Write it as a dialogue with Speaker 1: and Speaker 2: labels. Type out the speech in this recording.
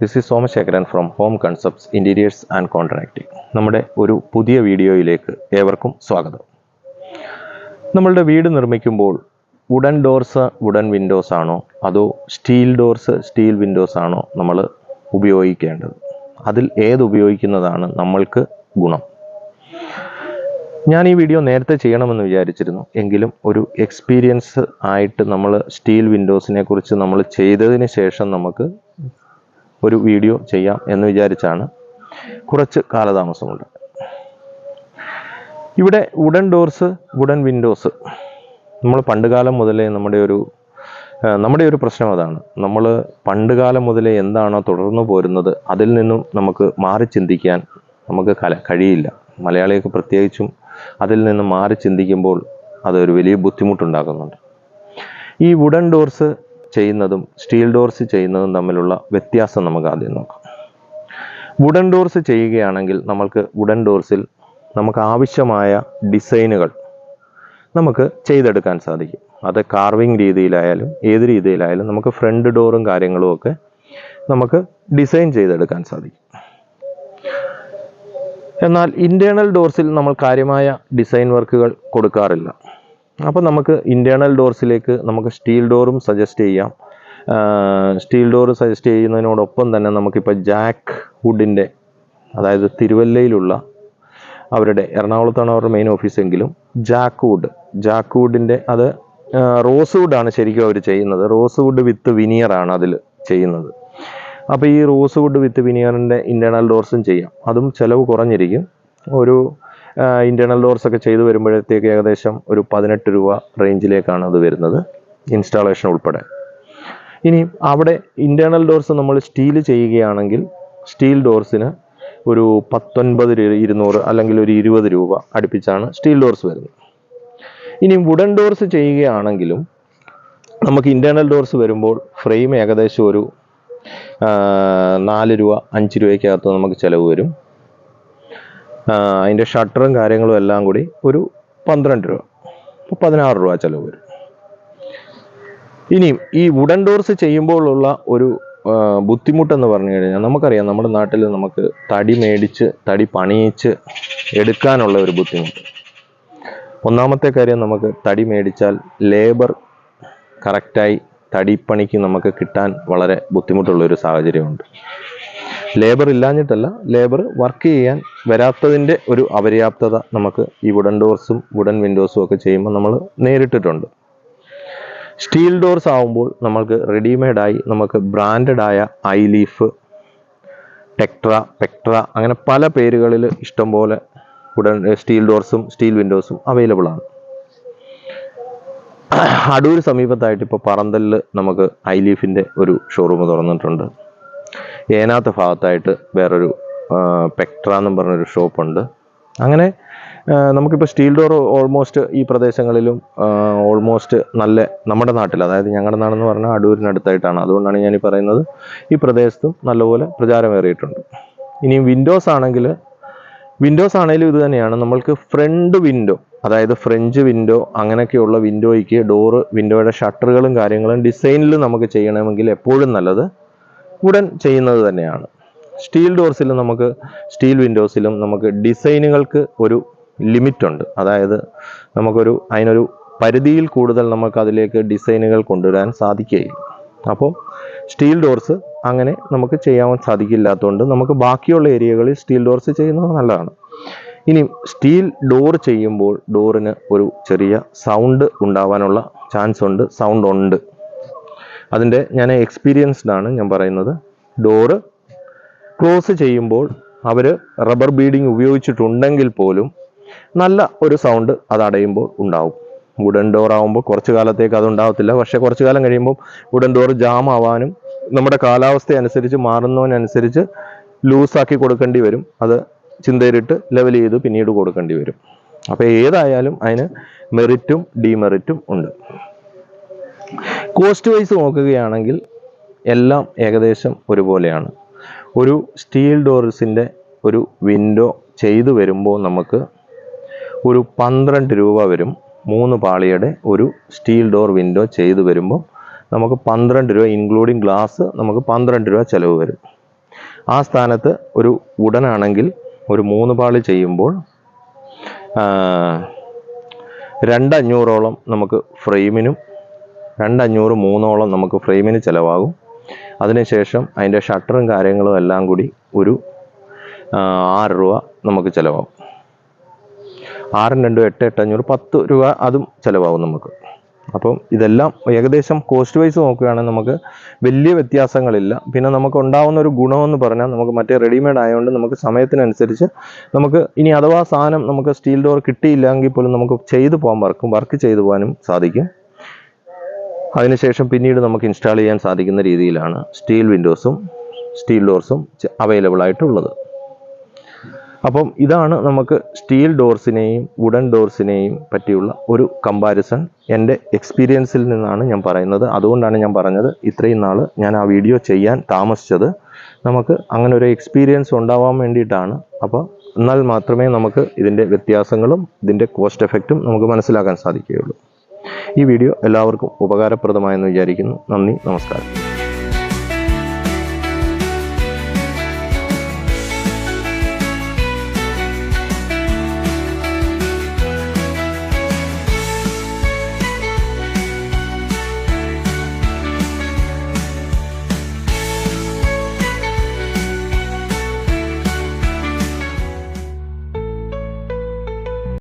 Speaker 1: This is Somashekharan from home concepts interiors and contracting നമ്മുടെ ഒരു പുതിയ വീഡിയോയിലേക്ക് ഏവർക്കും സ്വാഗതം. നമ്മളുടെ വീട് നിർമ്മിക്കുമ്പോൾ വുഡൻ ഡോർസ് വുഡൻ വിൻഡോസ് ആണോ? അതോ സ്റ്റീൽ ഡോർസ് സ്റ്റീൽ വിൻഡോസ് ആണോ നമ്മൾ ഉപയോഗിക്കേണ്ടത്? അതിൽ ഏത് ഉപയോഗിക്കുന്നതാണ് നമ്മൾക്ക് ഗുണം? ഞാൻ ഈ വീഡിയോ നേരത്തെ ചെയ്യണമെന്ന് വിചാരിച്ചിരുന്നു. എങ്കിലും ഒരു എക്സ്പീരിയൻസ് ആയിട്ട് നമ്മൾ സ്റ്റീൽ വിൻഡോസിനെ കുറിച്ച് നമ്മൾ ചെയ്തതിന് ശേഷം നമുക്ക് ഒരു വീഡിയോ ചെയ്യാം എന്ന് വിചാരിച്ചാണ് കുറച്ച് കാലതാമസമുണ്ട്. ഇവിടെ വുഡൻ ഡോർസ് വുഡൻ വിൻഡോസ് നമ്മൾ പണ്ടുകാലം മുതലേ നമ്മുടെ ഒരു നമ്മുടെ ഒരു പ്രശ്നം അതാണ്. നമ്മൾ പണ്ടുകാലം മുതലേ എന്താണോ തുടർന്നു പോരുന്നത് അതിൽ നിന്നും നമുക്ക് മാറി ചിന്തിക്കാൻ നമുക്ക് കല കഴിയില്ല. മലയാളികൾക്ക് പ്രത്യേകിച്ചും അതിൽ നിന്ന് മാറി ചിന്തിക്കുമ്പോൾ അതൊരു വലിയ ബുദ്ധിമുട്ടുണ്ടാക്കുന്നുണ്ട്. ഈ വുഡൻ ഡോർസ് ചെയ്യുന്നതും സ്റ്റീൽ ഡോർസ് ചെയ്യുന്നതും തമ്മിലുള്ള വ്യത്യാസം നമുക്ക് ആദ്യം നോക്കാം. വുഡൻ ഡോർസ് ചെയ്യുകയാണെങ്കിൽ നമ്മൾക്ക് വുഡൻ ഡോർസിൽ നമുക്ക് ആവശ്യമായ ഡിസൈനുകൾ നമുക്ക് ചെയ്തെടുക്കാൻ സാധിക്കും. അത് കാർവിംഗ് രീതിയിലായാലും ഏത് രീതിയിലായാലും നമുക്ക് ഫ്രണ്ട് ഡോറും കാര്യങ്ങളും ഒക്കെ നമുക്ക് ഡിസൈൻ ചെയ്തെടുക്കാൻ സാധിക്കും. എന്നാൽ ഇന്റേർണൽ ഡോർസിൽ നമ്മൾ കാര്യമായ ഡിസൈൻ വർക്കുകൾ കൊടുക്കാറില്ല. അപ്പോൾ നമുക്ക് ഇന്റേർണൽ ഡോർസിലേക്ക് നമുക്ക് സ്റ്റീൽ ഡോറും സജസ്റ്റ് ചെയ്യാം. സ്റ്റീൽ ഡോർ സജസ്റ്റ് ചെയ്യുന്നതിനോടൊപ്പം തന്നെ നമുക്കിപ്പോൾ ജാക്ക് വുഡിന്റെ അതായത് തിരുവല്ലയിലുള്ള അവരുടെ എറണാകുളത്താണ് അവരുടെ മെയിൻ ഓഫീസെങ്കിലും ജാക്ക് വുഡ് ജാക്ക് വുഡിന്റെ അത് റോസ് വുഡാണ് ശരിക്കും അവർ ചെയ്യുന്നത്. റോസ് വുഡ് വിത്ത് വിനിയറാണ് അതിൽ ചെയ്യുന്നത്. അപ്പോൾ ഈ റോസ് വുഡ് വിത്ത് വിനിയറിന്റെ ഇന്റേർണൽ ഡോർസും ചെയ്യാം. അതും ചിലവ് കുറഞ്ഞിരിക്കും. ഒരു ഇന്റേർണൽ ഡോർസ് ഒക്കെ ചെയ്തു വരുമ്പോഴത്തേക്ക് ഏകദേശം ഒരു പതിനെട്ട് രൂപ റേഞ്ചിലേക്കാണ് അത് വരുന്നത് ഇൻസ്റ്റാളേഷൻ ഉൾപ്പെടെ. ഇനി അവിടെ ഇന്റേണൽ ഡോർസ് നമ്മൾ സ്റ്റീൽ ചെയ്യുകയാണെങ്കിൽ സ്റ്റീൽ ഡോർസിന് ഒരു പത്തൊൻപത് ഇരുന്നൂറ് അല്ലെങ്കിൽ ഒരു ഇരുപത് രൂപ അടുപ്പിച്ചാണ് സ്റ്റീൽ ഡോർസ് വരുന്നത്. ഇനി വുഡൻ ഡോർസ് ചെയ്യുകയാണെങ്കിലും നമുക്ക് ഇന്റേണൽ ഡോർസ് വരുമ്പോൾ ഫ്രെയിം ഏകദേശം ഒരു നാല് രൂപ അഞ്ച് രൂപയ്ക്കകത്ത് നമുക്ക് ചിലവ് വരും. അതിന്റെ ഷട്ടറും കാര്യങ്ങളും എല്ലാം കൂടി ഒരു പന്ത്രണ്ട് രൂപ. അപ്പോൾ പതിനാറ് രൂപ ചിലവ് വരും. ഇനിയും ഈ വുഡൻ ഡോർസ് ചെയ്യുമ്പോഴുള്ള ഒരു ബുദ്ധിമുട്ടെന്ന് പറഞ്ഞു കഴിഞ്ഞാൽ നമുക്കറിയാം നമ്മുടെ നാട്ടിൽ നമുക്ക് തടി മേടിച്ച് തടി പണിയിച്ച് എടുക്കാനുള്ള ഒരു ബുദ്ധിമുട്ട്. ഒന്നാമത്തെ കാര്യം നമുക്ക് തടി മേടിച്ചാൽ ലേബർ കറക്റ്റായി തടിപ്പണിക്ക് നമുക്ക് കിട്ടാൻ വളരെ ബുദ്ധിമുട്ടുള്ള ഒരു സാഹചര്യമുണ്ട്. ലേബർ ഇല്ലാഞ്ഞിട്ടല്ല ലേബർ വർക്ക് ചെയ്യാൻ വരാത്തതിന്റെ ഒരു അപര്യാപ്തത നമുക്ക് ഈ വുഡൻ ഡോർസും വുഡൻ വിൻഡോസും ഒക്കെ ചെയ്യുമ്പോൾ നമ്മൾ നേരിട്ടിട്ടുണ്ട്. സ്റ്റീൽ ഡോർസ് ആവുമ്പോൾ നമ്മൾക്ക് റെഡിമെയ്ഡായി നമുക്ക് ബ്രാൻഡഡ് ആയ ഐ ലീഫ് ടെക്ട്ര പെക്ട്ര അങ്ങനെ പല പേരുകളിൽ ഇഷ്ടംപോലെ ഉടൻ സ്റ്റീൽ ഡോർസും സ്റ്റീൽ വിൻഡോസും അവൈലബിൾ ആണ്. അടൂർ സമീപത്തായിട്ട് ഇപ്പോൾ പറന്തലിൽ നമുക്ക് ഐ ലീഫിന്റെ ഒരു ഷോറൂം തുറന്നിട്ടുണ്ട്. ഏനാത്ത ഭാഗത്തായിട്ട് വേറൊരു പെക്ട്ര എന്നും പറഞ്ഞൊരു ഷോപ്പുണ്ട്. അങ്ങനെ നമുക്കിപ്പോൾ സ്റ്റീൽ ഡോർ ഓൾമോസ്റ്റ് ഈ പ്രദേശങ്ങളിലും ഓൾമോസ്റ്റ് നല്ല നമ്മുടെ നാട്ടിൽ അതായത് ഞങ്ങളുടെ നാടെന്ന് പറഞ്ഞാൽ അടൂരിനടുത്തായിട്ടാണ്. അതുകൊണ്ടാണ് ഞാൻ പറയുന്നത് ഈ പ്രദേശത്തും നല്ലപോലെ പ്രചാരമേറിയിട്ടുണ്ട്. ഇനി വിൻഡോസ് ആണെങ്കിൽ വിൻഡോസ് ആണെങ്കിലും ഇത് തന്നെയാണ്. നമ്മൾക്ക് ഫ്രണ്ട് വിൻഡോ അതായത് ഫ്രഞ്ച് വിൻഡോ അങ്ങനെയൊക്കെയുള്ള വിൻഡോയ്ക്ക് ഡോറ് വിൻഡോയുടെ ഷട്ടറുകളും കാര്യങ്ങളും ഡിസൈനിൽ നമുക്ക് ചെയ്യണമെങ്കിൽ എപ്പോഴും നല്ലത് ഉടൻ ചെയ്യുന്നത് തന്നെയാണ്. സ്റ്റീൽ ഡോർസിലും നമുക്ക് സ്റ്റീൽ വിൻഡോസിലും നമുക്ക് ഡിസൈനുകൾക്ക് ഒരു ലിമിറ്റുണ്ട്. അതായത് നമുക്കൊരു അതിനൊരു പരിധിയിൽ കൂടുതൽ നമുക്ക് അതിലേക്ക് ഡിസൈനുകൾ കൊണ്ടുവരാൻ സാധിക്കുകയില്ല. അപ്പോൾ സ്റ്റീൽ ഡോർസ് അങ്ങനെ നമുക്ക് ചെയ്യാൻ സാധിക്കില്ലാത്തതുകൊണ്ട് നമുക്ക് ബാക്കിയുള്ള ഏരിയകളിൽ സ്റ്റീൽ ഡോർസ് ചെയ്യുന്നത് നല്ലതാണ്. ഇനി സ്റ്റീൽ ഡോർ ചെയ്യുമ്പോൾ ഡോറിന് ഒരു ചെറിയ സൗണ്ട് ഉണ്ടാവാനുള്ള ചാൻസ് ഉണ്ട് സൗണ്ട് ഉണ്ട്. അതിന്റെ ഞാൻ എക്സ്പീരിയൻസ്ഡ് ആണ് ഞാൻ പറയുന്നത്. ഡോറ് ക്ലോസ് ചെയ്യുമ്പോൾ അവർ റബ്ബർ ബീഡിങ് ഉപയോഗിച്ചിട്ടുണ്ടെങ്കിൽ പോലും നല്ല ഒരു സൗണ്ട് അത് അടയുമ്പോൾ ഉണ്ടാവും. വുഡൻ ഡോർ ആവുമ്പോൾ കുറച്ച് കാലത്തേക്ക് അത് ഉണ്ടാവത്തില്ല. പക്ഷേ കുറച്ച് കാലം കഴിയുമ്പോൾ വുഡൻ ഡോർ ജാം ആവാനും നമ്മുടെ കാലാവസ്ഥ അനുസരിച്ച് മാറുന്നതിനനുസരിച്ച് ലൂസാക്കി കൊടുക്കേണ്ടി വരും. അത് ചിന്തയിലിട്ട് ലെവൽ ചെയ്ത് പിന്നീട് കൊടുക്കേണ്ടി വരും. അപ്പോൾ ഏതായാലും അതിന് മെറിറ്റും ഡിമെറിറ്റും ഉണ്ട്. കോസ്റ്റ് വൈസ് നോക്കുകയാണെങ്കിൽ എല്ലാം ഏകദേശം ഒരുപോലെയാണ്. ഒരു സ്റ്റീൽ ഡോർസിന്റെ ഒരു വിൻഡോ ചെയ്തു വരുമ്പോൾ നമുക്ക് ഒരു പന്ത്രണ്ട് രൂപ വരും. മൂന്ന് പാളിയുടെ ഒരു സ്റ്റീൽ ഡോർ വിൻഡോ ചെയ്തു വരുമ്പോൾ നമുക്ക് പന്ത്രണ്ട് രൂപ ഇൻക്ലൂഡിങ് ഗ്ലാസ് നമുക്ക് പന്ത്രണ്ട് രൂപ ചിലവ് വരും. ആ സ്ഥാനത്ത് ഒരു ഉടനാണെങ്കിൽ ഒരു മൂന്ന് പാളി ചെയ്യുമ്പോൾ രണ്ടഞ്ഞൂറോളം നമുക്ക് ഫ്രെയിമിനും രണ്ടഞ്ഞൂറ് മൂന്നോളം നമുക്ക് ഫ്രെയിമിന് ചിലവാകും. അതിനുശേഷം അതിന്റെ ഷട്ടറും കാര്യങ്ങളും എല്ലാം കൂടി ഒരു ആറ് രൂപ നമുക്ക് ചിലവാകും. ആറും രണ്ടും എട്ട് എട്ട് അഞ്ഞൂറ് പത്ത് രൂപ അതും ചിലവാകും നമുക്ക്. അപ്പം ഇതെല്ലാം ഏകദേശം കോസ്റ്റ് വൈസ് നോക്കുകയാണെങ്കിൽ നമുക്ക് വലിയ വ്യത്യാസങ്ങളില്ല. പിന്നെ നമുക്ക് ഉണ്ടാവുന്ന ഒരു ഗുണമെന്ന് പറഞ്ഞാൽ നമുക്ക് മറ്റേ റെഡിമെയ്ഡ് ആയതുകൊണ്ട് നമുക്ക് സമയത്തിനനുസരിച്ച് നമുക്ക് ഇനി അഥവാ സാധനം നമുക്ക് സ്റ്റീൽ ഡോർ കിട്ടിയില്ലെങ്കിൽ പോലും നമുക്ക് ചെയ്തു പോകാൻ വർക്കും വർക്ക് ചെയ്തു പോകാനും സാധിക്കും. അതിനുശേഷം പിന്നീട് നമുക്ക് ഇൻസ്റ്റാൾ ചെയ്യാൻ സാധിക്കുന്ന രീതിയിലാണ് സ്റ്റീൽ വിൻഡോസും സ്റ്റീൽ ഡോർസും അവൈലബിൾ ആയിട്ടുള്ളത്. അപ്പം ഇതാണ് നമുക്ക് സ്റ്റീൽ ഡോർസിനെയും വുഡൻ ഡോർസിനെയും പറ്റിയുള്ള ഒരു കമ്പാരിസൺ എന്റെ എക്സ്പീരിയൻസിൽ നിന്നാണ് ഞാൻ പറയുന്നത്. അതുകൊണ്ടാണ് ഞാൻ പറഞ്ഞത് ഇത്രയും നാൾ ഞാൻ ആ വീഡിയോ ചെയ്യാൻ താമസിച്ചത്. നമുക്ക് അങ്ങനെ ഒരു എക്സ്പീരിയൻസ് ഉണ്ടാവാൻ വേണ്ടിയിട്ടാണ്. അപ്പോൾ എന്നാൽ മാത്രമേ നമുക്ക് ഇതിന്റെ വ്യത്യാസങ്ങളും ഇതിന്റെ കോസ്റ്റ് എഫക്റ്റും നമുക്ക് മനസ്സിലാക്കാൻ സാധിക്കുകയുള്ളൂ. ഈ വീഡിയോ എല്ലാവർക്കും ഉപകാരപ്രദമായെന്ന് വിചാരിക്കുന്നു. നന്ദി നമസ്കാരം.